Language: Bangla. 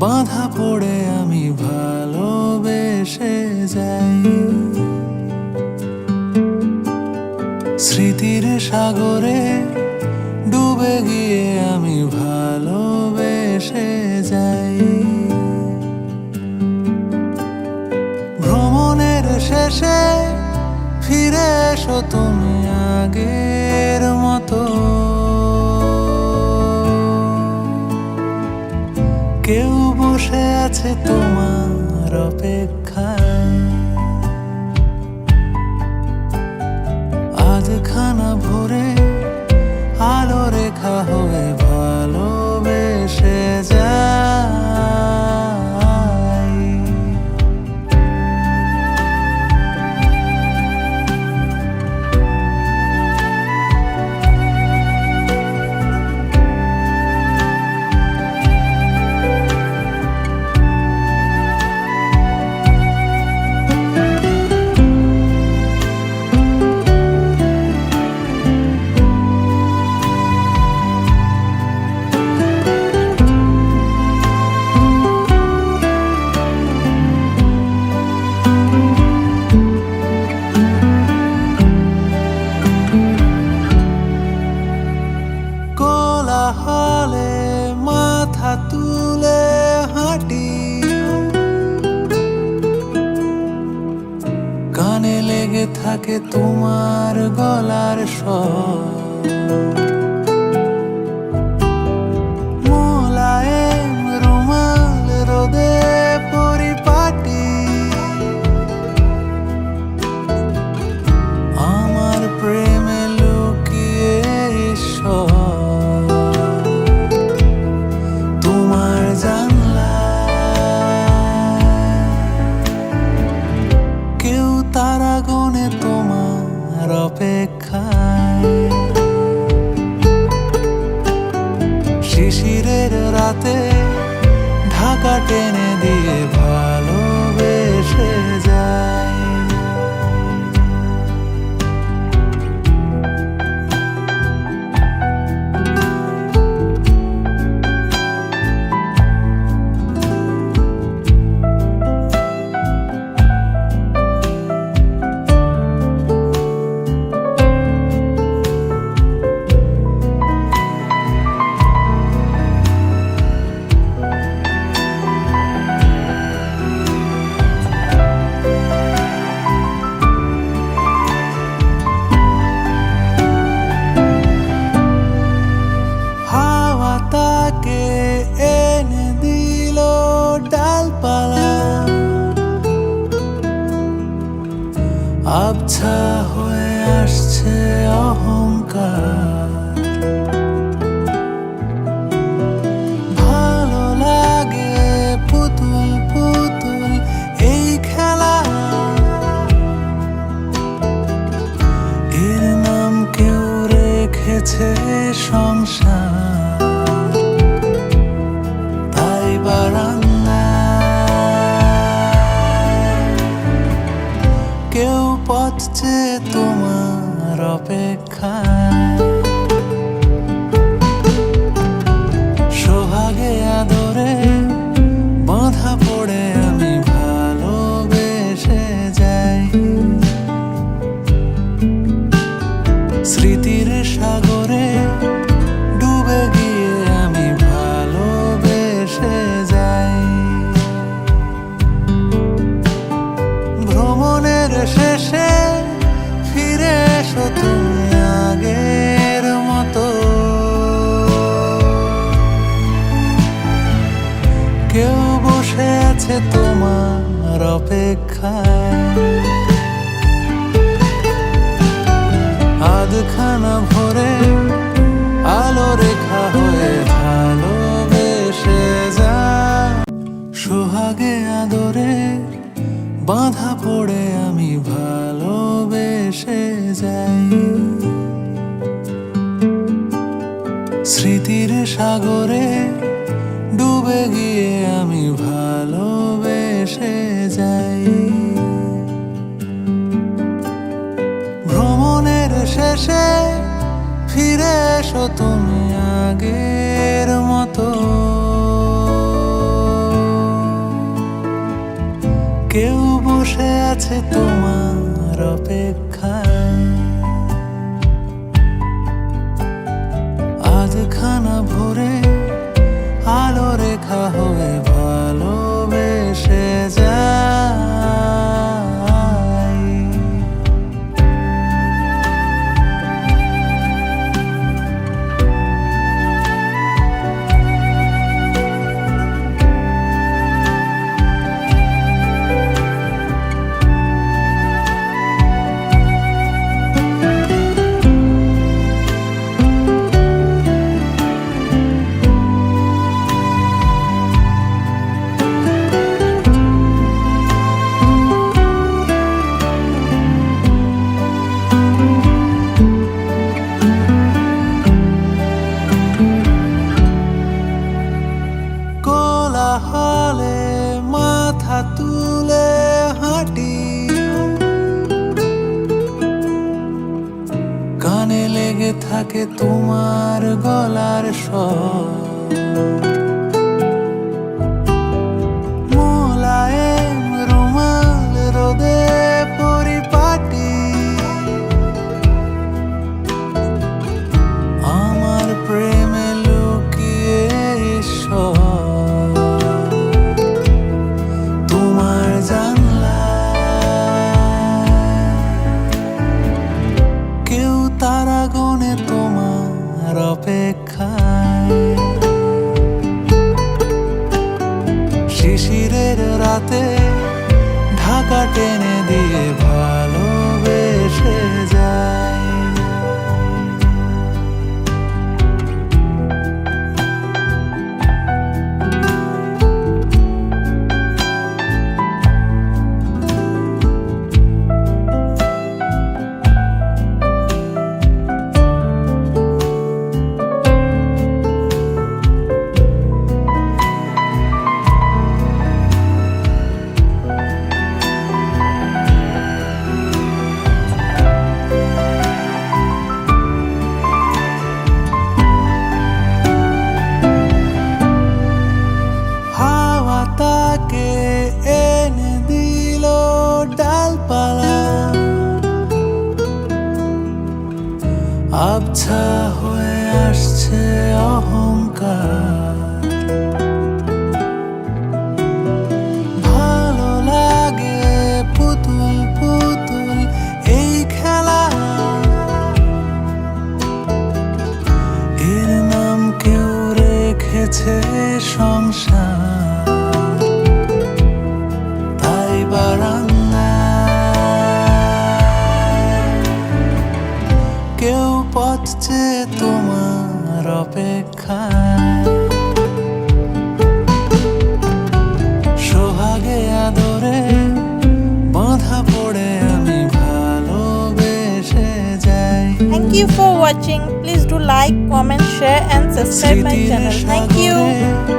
বাঁধা পড়ে আমি ভালোবেসে যাই। স্মৃতির সাগরে ডুবে গিয়ে আমি ভালোবেসে যাই। ভ্রমণের শেষে ফিরে এসো তুমি আগে। কেউ বসে আছে তোমার অপেক্ষায়। আজ খানা ভরে আলো রেখা হয়ে তোমার গলার স্বর। শিশিরের রাতে ঢাকা টেনে সংসার তাই বারান্দায় কেউ পথ তোমার অপেক্ষায়। তোমার অপেক্ষায়। আধখানা ভরে আলো রেখা হয়ে ভালোবেসে যা সোহাগে আদরে বাঁধা পড়ে আমি ভালোবেসে যাই। স্মৃতির সাগরে ডুবে গিয়ে আমি এসো তুমি আগের মতো। কেউ বসে আছে তোমার অপেক্ষায়। আধখানা ভরে আলো রেখা হয়ে তোমার গলার স্বর। শিশিরের রাতে ঢাকা টেনে দিয়ে ভালোবেসে আবছা হয়ে আসছে অহংকার। ভালো লাগে পুতুল পুতুল এই খেলা। এর নাম কেউ রেখেছে সংসার। পথ তোমার অপেক্ষায় সোহাগে আদরে বাঁধা পড়ে আমি ভালোবেসে যাই Thank you for watching. Please do like, comment, share and subscribe my স্মৃতির channel. Thank you. সাগরে